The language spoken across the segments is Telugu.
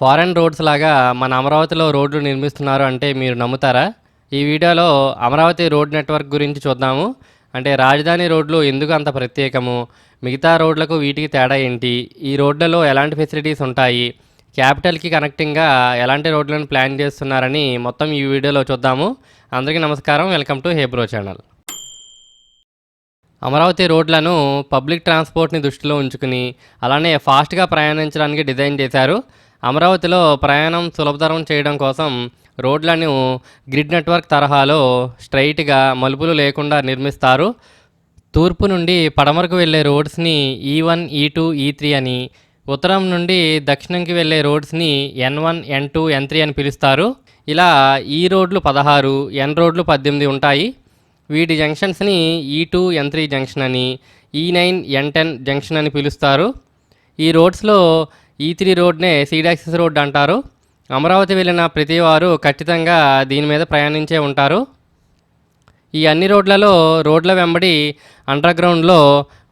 ఫారెన్ రోడ్స్ లాగా మన అమరావతిలో రోడ్లు నిర్మిస్తున్నారు అంటే మీరు నమ్ముతారా? ఈ వీడియోలో అమరావతి రోడ్ నెట్వర్క్ గురించి చూద్దాము. అంటే రాజధాని రోడ్లు ఎందుకు అంత ప్రత్యేకము? మిగతా రోడ్లకు వీటికి తేడా ఏంటి? ఈ రోడ్లలో ఎలాంటి ఫెసిలిటీస్ ఉంటాయి? క్యాపిటల్కి కనెక్టింగ్గా ఎలాంటి రోడ్లను ప్లాన్ చేస్తున్నారని మొత్తం ఈ వీడియోలో చూద్దాము. అందరికీ నమస్కారం. Welcome to hey bro channel. Amaravati రోడ్లను పబ్లిక్ ట్రాన్స్పోర్ట్ని దృష్టిలో ఉంచుకుని అలానే ఫాస్ట్గా ప్రయాణించడానికి డిజైన్ చేశారు. అమరావతిలో ప్రయాణం సులభతరం చేయడం కోసం రోడ్లను గ్రిడ్ నెట్వర్క్ తరహాలో స్ట్రైట్గా మలుపులు లేకుండా నిర్మిస్తారు. తూర్పు నుండి పడమరకు వెళ్ళే రోడ్స్ని ఈ వన్ ఈ టూ ఈ త్రీ అని ఉత్తరం నుండి దక్షిణంకి వెళ్ళే రోడ్స్ని N one N two N three అని పిలుస్తారు. ఇలా ఈ రోడ్లు పదహారు ఎన్ రోడ్లు పద్దెనిమిది ఉంటాయి. వీటి జంక్షన్స్ని ఈ టూ ఎన్ త్రీ జంక్షన్ అని ఈ నైన్ ఎన్ టెన్ జంక్షన్ అని పిలుస్తారు. ఈ రోడ్స్లో E ఈ త్రీ రోడ్నే సీడాక్సిస్ రోడ్ అంటారు. అమరావతి వెళ్ళిన ప్రతి వారు ఖచ్చితంగా దీని మీద ప్రయాణించే ఉంటారు. ఈ అన్ని రోడ్లలో రోడ్ల వెంబడి అండర్ గ్రౌండ్లో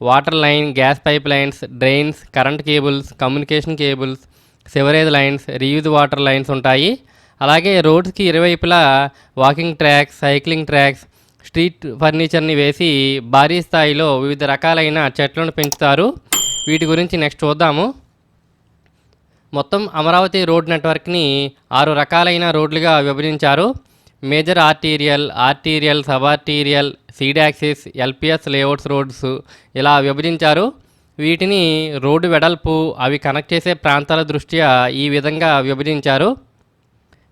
water line gas pipe lines drains current cables communication cables sewerage lines reuse water lines ఉంటాయి. అలాగే రోడ్స్కి ఇరువైపులా walking tracks cycling tracks street ఫర్నిచర్ని వేసి భారీ స్థాయిలో వివిధ రకాలైన చెట్లను పెంచుతారు. వీటి గురించి నెక్స్ట్ చూద్దాము. మొత్తం అమరావతి రోడ్ నెట్వర్క్ని ఆరు రకాలైన రోడ్లుగా విభజించారు. Major arterial arterial sub arterial seed access LPS layouts roads ఇలా విభజించారు. వీటిని రోడ్డు వెడల్పు అవి కనెక్ట్ చేసే ప్రాంతాల దృష్ట్యా ఈ విధంగా విభజించారు.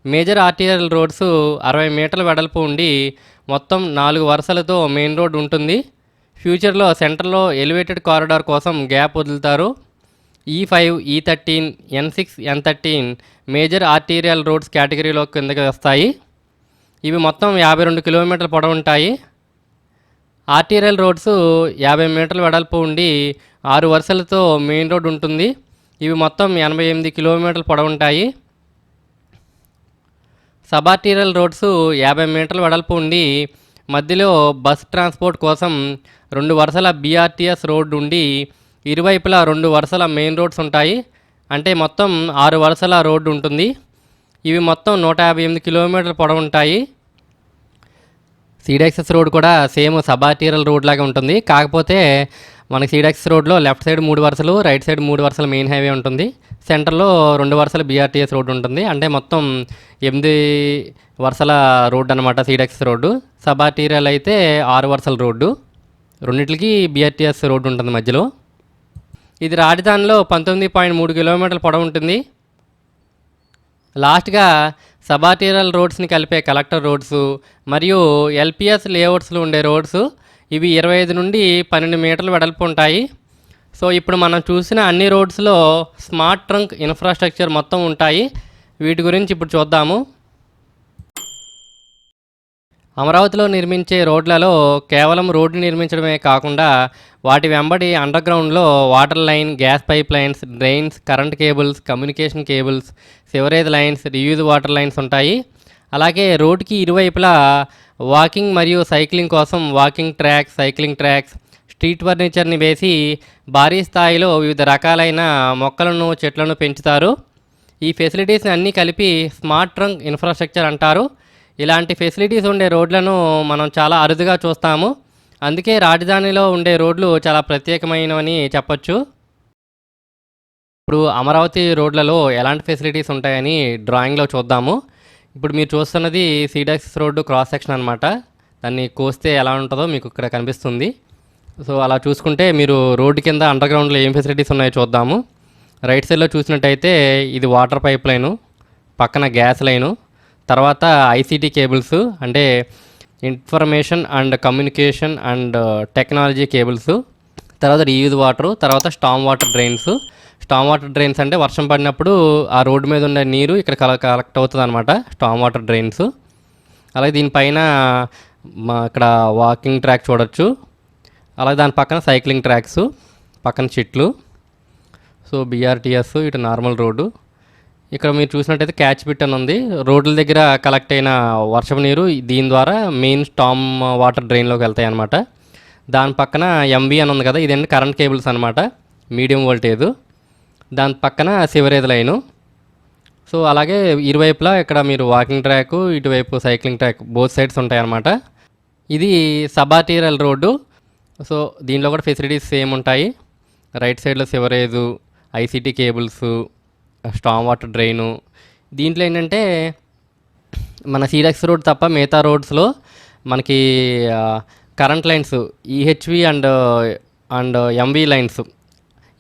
మేజర్ ఆర్టీరియల్ రోడ్స్ అరవై మీటర్ల వెడల్పు ఉండి మొత్తం నాలుగు వరుసలతో మెయిన్ రోడ్ ఉంటుంది. ఫ్యూచర్లో సెంటర్లో ఎలివేటెడ్ కారిడార్ కోసం గ్యాప్ వదులుతారు. E five E thirteen N six N thirteen major arterial roads కేటగిరీలో కిందకి వస్తాయి. ఇవి మొత్తం యాభై రెండు కిలోమీటర్ల పొడవు ఉంటాయి. ఆర్టీరియల్ రోడ్స్ యాభై మీటర్ల వెడల్పు ఉండి ఆరు వరుసలతో మెయిన్ రోడ్ ఉంటుంది. ఇవి మొత్తం ఎనభై ఎనిమిది కిలోమీటర్ల పొడవు ఉంటాయి. సబార్టీరియల్ రోడ్స్ యాభై మీటర్ల వెడల్పు ఉండి మధ్యలో బస్ ట్రాన్స్పోర్ట్ కోసం రెండు వరుసల బీఆర్టీఎస్ రోడ్డు ఉండి ఇరువైపులా రెండు వరుసల మెయిన్ రోడ్స్ ఉంటాయి. అంటే మొత్తం ఆరు వరుసల రోడ్డు ఉంటుంది. ఇవి మొత్తం నూట యాభై ఎనిమిది కిలోమీటర్ల పొడవు ఉంటాయి. సీడెక్సెస్ రోడ్ కూడా సేమ్ సబాటీరల్ రోడ్ లాగా ఉంటుంది. కాకపోతే మనకి సీడెక్స్ రోడ్లో లెఫ్ట్ సైడ్ మూడు వరుసలు రైట్ సైడ్ మూడు వరుసల మెయిన్ హైవే ఉంటుంది. సెంటర్లో రెండు వరుసల బీఆర్టీఎస్ రోడ్ ఉంటుంది. అంటే మొత్తం ఎనిమిది వరుసల రోడ్డు అనమాట సీడాక్సెస్ రోడ్డు. సబార్టీరియల్ అయితే ఆరు వరుసల రోడ్డు. రెండింటికి బీఆర్టీఎస్ రోడ్డు ఉంటుంది మధ్యలో. ఇది రాజధానిలో పంతొమ్మిది పాయింట్ మూడు కిలోమీటర్ల పొడవు ఉంటుంది. లాస్ట్గా సబాటీరల్ రోడ్స్ని కలిపే కలెక్టర్ రోడ్స్ మరియు ఎల్పిఎస్ లేఅవుట్స్లో ఉండే రోడ్స్ ఇవి ఇరవై ఐదు నుండి పన్నెండు మీటర్లు వెడల్పు ఉంటాయి. సో ఇప్పుడు మనం చూసిన అన్ని రోడ్స్లో స్మార్ట్ ట్రంక్ ఇన్ఫ్రాస్ట్రక్చర్ మొత్తం ఉంటాయి. వీటి గురించి ఇప్పుడు చూద్దాము. అమరావతిలో నిర్మించే రోడ్లలో కేవలం రోడ్డు నిర్మించడమే కాకుండా వాటి వెంబడి అండర్ గ్రౌండ్లో water line gas pipe lines drains current cables communication cables sewerage lines reuse water lines ఉంటాయి. అలాగే రోడ్డుకి ఇరువైపులా వాకింగ్ మరియు సైక్లింగ్ కోసం walking tracks cycling tracks street ఫర్నిచర్ని వేసి భారీ స్థాయిలో వివిధ రకాలైన మొక్కలను చెట్లను పెంచుతారు. ఈ ఫెసిలిటీస్ని అన్నీ కలిపి స్మార్ట్ ట్రంక్ ఇన్ఫ్రాస్ట్రక్చర్ అంటారు. ఇలాంటి ఫెసిలిటీస్ ఉండే రోడ్లను మనం చాలా అరుదుగా చూస్తాము. అందుకే రాజధానిలో ఉండే రోడ్లు చాలా ప్రత్యేకమైనవని చెప్పొచ్చు. ఇప్పుడు అమరావతి రోడ్లలో ఎలాంటి ఫెసిలిటీస్ ఉంటాయని డ్రాయింగ్లో చూద్దాము. ఇప్పుడు మీరు చూస్తున్నది సీడాక్సిస్ రోడ్డు క్రాస్ సెక్షన్ అనమాట దాన్ని కోస్తే ఎలా ఉంటుందో మీకు ఇక్కడ కనిపిస్తుంది. సో అలా చూసుకుంటే మీరు రోడ్డు కింద అండర్ గ్రౌండ్లో ఏం ఫెసిలిటీస్ ఉన్నాయో చూద్దాము. రైట్ సైడ్లో చూసినట్టయితే ఇది వాటర్ పైప్ లైను పక్కన గ్యాస్ లైను. తర్వాత ఐసీటీ కేబుల్స్ అంటే information and communication and technology cables తర్వాత రీయూజ్ వాటర్ తర్వాత storm water drains. Storm water drains అంటే వర్షం పడినప్పుడు ఆ రోడ్డు మీద ఉండే నీరు ఇక్కడ కల కలెక్ట్ అవుతుంది అనమాట స్టామ్ వాటర్ డ్రైన్స్. అలాగే దీనిపైన మా ఇక్కడ వాకింగ్ ట్రాక్ చూడొచ్చు. అలాగే దాని పక్కన సైక్లింగ్ ట్రాక్స్ పక్కన చెట్లు సో బీఆర్టీఎస్ ఇటు నార్మల్ రోడ్డు. ఇక్కడ మీరు చూసినట్టయితే క్యాచ్ పిట్ అని ఉంది. రోడ్ల దగ్గర కలెక్ట్ అయిన వర్షపు నీరు దీని ద్వారా మెయిన్ స్టామ్ వాటర్ డ్రైన్లోకి వెళ్తాయి అనమాట దాని పక్కన ఎంబీ అని ఉంది కదా ఇదండి కరెంట్ కేబుల్స్ అనమాట మీడియం వోల్టేజ్ దాని పక్కన సివరేజ్ లైను సో అలాగే ఇరువైపులా ఇక్కడ మీరు వాకింగ్ ట్రాక్ ఇటువైపు సైక్లింగ్ ట్రాక్ బోత్ సైడ్స్ ఉంటాయన్నమాట ఇది సబాటీరల్ రోడ్డు. సో దీనిలో కూడా ఫెసిలిటీస్ సేమ్ ఉంటాయి. రైట్ సైడ్లో sewerage ICT cables storm water drain. దీంట్లో ఏంటంటే మన సీరక్స్ రోడ్ తప్ప మిగతా రోడ్స్లో మనకి current lines EHV and and MV lines.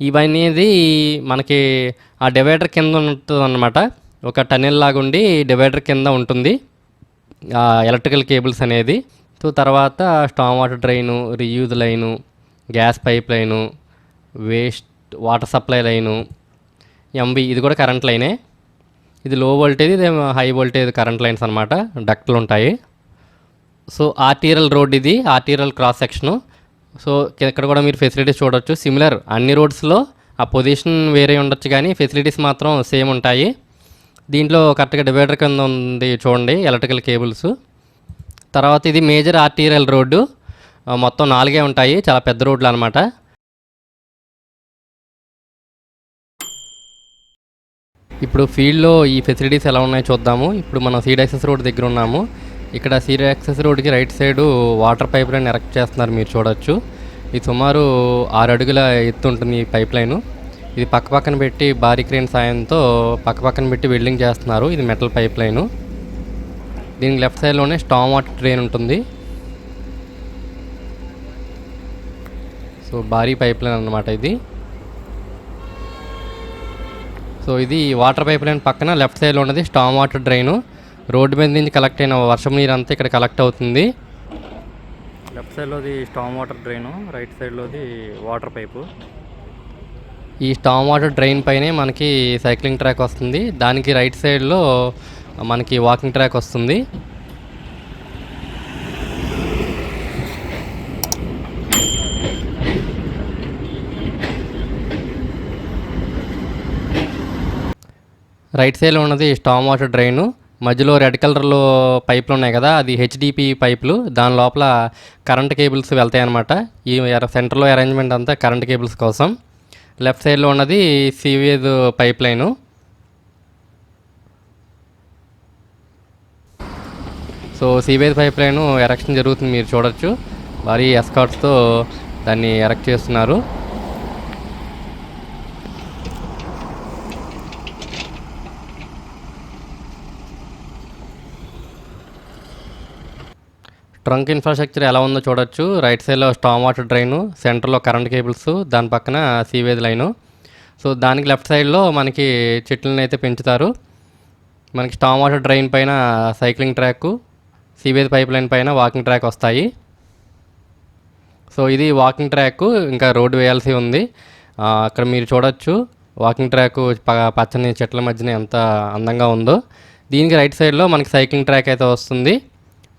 ఇవనేది మనకి ఆ డివైడర్ కింద ఉంటుంది అనమాట ఒక టనెల్ లాగుండి డివైడర్ కింద ఉంటుంది. ఎలక్ట్రికల్ కేబుల్స్ అనేది. సో తర్వాత storm water drain reuse line gas pipe line waste water supply line MV ఇది కూడా కరెంట్ లైనే ఇది లో వోల్టేజ్ ఇది హై వోల్టేజ్ కరెంట్ లైన్స్ అనమాట డక్ట్లు ఉంటాయి. సో ఆర్టీరియల్ రోడ్ ఇది ఆర్టీరియల్ క్రాస్ సెక్షను సో ఇక్కడ కూడా మీరు ఫెసిలిటీస్ చూడొచ్చు. సిమిలర్ అన్ని రోడ్స్లో ఆ పొజిషన్ వేరే ఉండొచ్చు కానీ ఫెసిలిటీస్ మాత్రం సేమ్ ఉంటాయి. దీంట్లో కరెక్ట్గా డివైడర్ కింద ఉంది చూడండి ఎలక్ట్రికల్ కేబుల్స్ తర్వాత ఇది మేజర్ ఆర్టీరియల్ రోడ్డు మొత్తం నాలుగే ఉంటాయి చాలా పెద్ద రోడ్లు అనమాట ఇప్పుడు ఫీల్డ్లో ఈ ఫెసిలిటీస్ ఎలా ఉన్నాయో చూద్దాము. ఇప్పుడు మనం సీడ్ యాక్సెస్ రోడ్ దగ్గర ఉన్నాము. ఇక్కడ సీడ్ యాక్సెస్ రోడ్కి right side water pipe line erect చేస్తున్నారు మీరు చూడొచ్చు. ఇది సుమారు ఆరు అడుగుల ఎత్తు ఉంటుంది ఈ పైప్ లైను. ఇది పక్క పక్కన పెట్టి భారీ క్రేన్ సాయంతో పక్క పక్కన పెట్టి వెల్డింగ్ చేస్తున్నారు. ఇది మెటల్ పైప్ లైను. దీనికి లెఫ్ట్ సైడ్లోనే స్టామ్ వాటర్ ట్రైన్ ఉంటుంది. సో భారీ పైప్ లైన్ అనమాట ఇది. సో ఇది వాటర్ పైప్ లైన్ పక్కన లెఫ్ట్ సైడ్లో ఉన్నది స్టామ్ వాటర్ డ్రైన్. రోడ్డు మీద నుంచి కలెక్ట్ అయిన వర్షం నీరు అంతా ఇక్కడ కలెక్ట్ అవుతుంది. లెఫ్ట్ సైడ్లోది స్టామ్ వాటర్ డ్రైన్ రైట్ సైడ్లోది వాటర్ పైపు. ఈ స్టామ్ వాటర్ డ్రైన్ పైనే మనకి సైక్లింగ్ ట్రాక్ వస్తుంది. దానికి రైట్ సైడ్లో మనకి వాకింగ్ ట్రాక్ వస్తుంది. రైట్ సైడ్లో ఉన్నది స్టామ్ వాటర్ డ్రైన్. మధ్యలో రెడ్ కలర్లో పైపులు ఉన్నాయి కదా అది హెచ్డిపి పైపులు. దాని లోపల కరెంట్ కేబుల్స్ వెళ్తాయి అనమాట ఈ సెంటర్లో అరేంజ్మెంట్ అంతా కరెంట్ కేబుల్స్ కోసం. లెఫ్ట్ సైడ్లో ఉన్నది sewage pipe line so sewage pipe line erection జరుగుతుంది మీరు చూడొచ్చు. భారీ ఎస్కాట్స్తో దాన్ని ఎరెక్ట్ చేస్తున్నారు. ట్రంక్ ఇన్ఫ్రాస్ట్రక్చర్ ఎలా ఉందో చూడొచ్చు. రైట్ సైడ్లో స్టామ్ వాటర్ డ్రైను సెంటర్లో కరెంట్ కేబుల్స్ దాని పక్కన సీవేజ్ లైను. సో దానికి లెఫ్ట్ సైడ్లో మనకి చెట్లను అయితే పెంచుతారు. మనకి స్టామ్ వాటర్ డ్రైన్ పైన cycling track sewage pipe line పైన వాకింగ్ ట్రాక్ వస్తాయి. సో ఇది వాకింగ్ ట్రాక్ ఇంకా రోడ్డు వేయాల్సి ఉంది. అక్కడ మీరు చూడొచ్చు. వాకింగ్ ట్రాక్ ప- పచ్చని చెట్ల మధ్యన ఎంత అందంగా ఉందో. దీనికి రైట్ సైడ్లో మనకి సైక్లింగ్ ట్రాక్ అయితే వస్తుంది.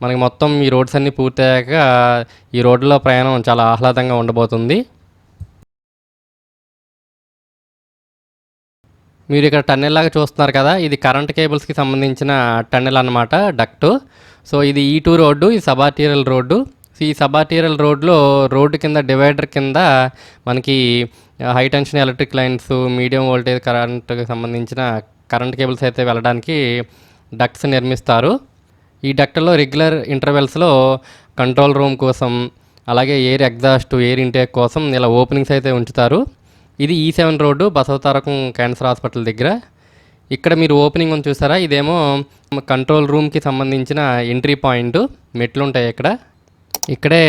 మనకి మొత్తం ఈ రోడ్స్ అన్నీ పూర్తయ్యాక ఈ రోడ్లో ప్రయాణం చాలా ఆహ్లాదంగా ఉండబోతుంది. మీరు ఇక్కడ టన్నెల్ లాగా చూస్తున్నారు కదా ఇది కరెంట్ కేబుల్స్కి సంబంధించిన టన్నెల్ అన్నమాట డక్టు. సో ఇది e ఈ టూ రోడ్డు ఈ సబార్టీరియల్ రోడ్డు. సో ఈ సబార్టీరియల్ రోడ్లో రోడ్డు కింద డివైడర్ కింద మనకి high tension electric lines medium voltage కరెంట్కి సంబంధించిన కరెంట్ కేబుల్స్ అయితే వెళ్ళడానికి డక్ట్స్ నిర్మిస్తారు. ఈ డక్ట్లో రెగ్యులర్ ఇంటర్వెల్స్లో కంట్రోల్ రూమ్ కోసం అలాగే ఎయిర్ ఎగ్జాస్ట్ ఎయిర్ ఇంటేక్ కోసం ఇలా ఓపెనింగ్స్ అయితే ఉంచుతారు. ఇది e E seven road Basavatarakam cancer hospital దగ్గర. ఇక్కడ మీరు ఓపెనింగ్ ఉంది చూసారా? ఇదేమో కంట్రోల్ రూమ్కి సంబంధించిన ఎంట్రీ పాయింట్ మెట్లు ఉంటాయి ఇక్కడ. ఇక్కడే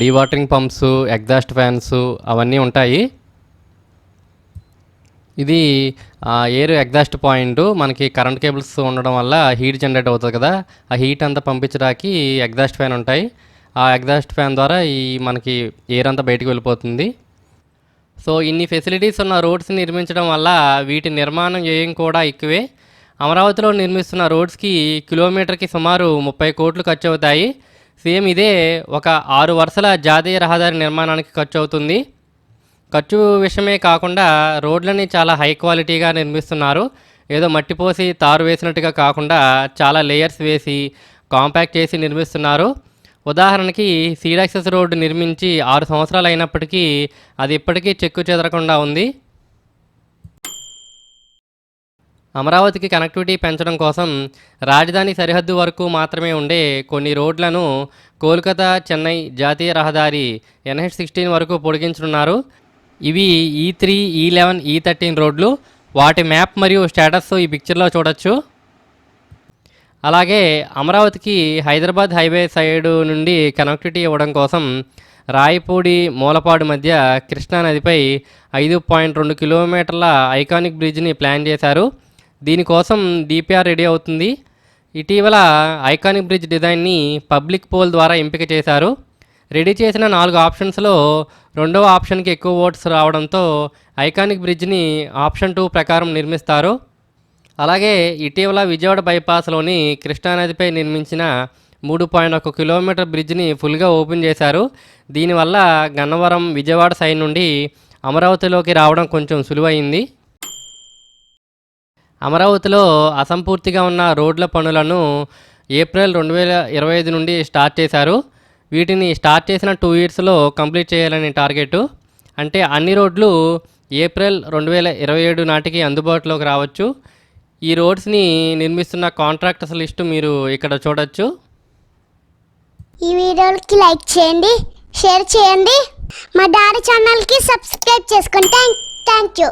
డీవాటరింగ్ పంప్స్ ఎగ్జాస్ట్ ఫ్యాన్స్ అవన్నీ ఉంటాయి. ఇది ఆ, ఎయిర్ ఎగ్జాస్ట్ పాయింట్ మనకి కరెంట్ కేబుల్స్ ఉండడం వల్ల హీట్ జనరేట్ అవుతుంది కదా. ఆ హీట్ అంతా పంపించడానికి ఎగ్జాస్ట్ ఫ్యాన్ ఉంటాయి. ఆ ఎగ్జాస్ట్ ఫ్యాన్ ద్వారా ఈ మనకి ఎయిర్ అంతా బయటికి వెళ్ళిపోతుంది. సో ఇన్ని ఫెసిలిటీస్ ఉన్న రోడ్స్ నిర్మించడం వల్ల వీటి నిర్మాణం వ్యయం కూడా ఎక్కువే. అమరావతిలో నిర్మిస్తున్న రోడ్స్కి కిలోమీటర్కి సుమారు ముప్పై కోట్లు ఖర్చు అవుతాయి. సేమ్ ఇదే ఒక ఆరు వరుసల జాతీయ రహదారి నిర్మాణానికి ఖర్చు అవుతుంది. ఖర్చు విషయమే కాకుండా రోడ్లని చాలా హై క్వాలిటీగా నిర్మిస్తున్నారు. ఏదో మట్టి పోసి తారు వేసినట్టుగా కాకుండా చాలా లేయర్స్ వేసి కాంపాక్ట్ చేసి నిర్మిస్తున్నారు. ఉదాహరణకి సీడాక్సెస్ రోడ్డు నిర్మించి ఆరు సంవత్సరాలు అయినప్పటికీ అది ఇప్పటికీ చెక్కు చెదరకుండా ఉంది. అమరావతికి కనెక్టివిటీ పెంచడం కోసం రాజధాని సరిహద్దు వరకు మాత్రమే ఉండే కొన్ని రోడ్లను కోల్కతా చెన్నై జాతీయ రహదారి ఎన్హెచ్ సిక్స్టీన్ వరకు పొడిగించనున్నారు. ఇవి ఈ త్రీ ఈ లెవెన్ ఈ థర్టీన్ రోడ్లు. వాటి మ్యాప్ మరియు స్టేటస్ ఈ పిక్చర్లో చూడొచ్చు. అలాగే అమరావతికి హైదరాబాద్ హైవే సైడ్ నుండి కనెక్టివిటీ ఇవ్వడం కోసం రాయపూడి మూలపాడు మధ్య కృష్ణా నదిపై ఐదు పాయింట్ రెండు కిలోమీటర్ల ఐకానిక్ బ్రిడ్జ్ని ప్లాన్ చేశారు. దీనికోసం డిపిఆర్ రెడీ అవుతుంది. ఇటీవల ఐకానిక్ బ్రిడ్జ్ డిజైన్ని పబ్లిక్ పోల్ ద్వారా ఎంపిక చేశారు. రెడీ చేసిన నాలుగు ఆప్షన్స్లో రెండవ ఆప్షన్కి ఎక్కువ ఓట్స్ రావడంతో ఐకానిక్ బ్రిడ్జ్ని ఆప్షన్ టూ ప్రకారం నిర్మిస్తారు. అలాగే ఇటీవల విజయవాడ బైపాస్లోని కృష్ణానదిపై నిర్మించిన మూడు పాయింట్ ఒక కిలోమీటర్ బ్రిడ్జ్ని ఫుల్గా ఓపెన్ చేశారు. దీనివల్ల గన్నవరం విజయవాడ సైడ్ నుండి అమరావతిలోకి రావడం కొంచెం సులువైంది. అమరావతిలో అసంపూర్తిగా ఉన్న రోడ్ల పనులను ఏప్రిల్ రెండు వేల ఇరవై ఐదు నుండి స్టార్ట్ చేశారు. వీటిని స్టార్ట్ చేసిన టూ ఇయర్స్లో కంప్లీట్ చేయాలని టార్గెట్. అంటే అన్ని రోడ్లు ఏప్రిల్ రెండు వేల ఇరవై ఏడు నాటికి అందుబాటులోకి రావచ్చు. ఈ రోడ్స్ని నిర్మిస్తున్న కాంట్రాక్టర్స్ లిస్టు మీరు ఇక్కడ చూడొచ్చు. ఈ వీడియోకి లైక్ చేయండి షేర్ చేయండి. మా డాడీ ఛానల్కి సబ్స్క్రైబ్ చేసుకోండి థ్యాంక్ థ్యాంక్ యూ.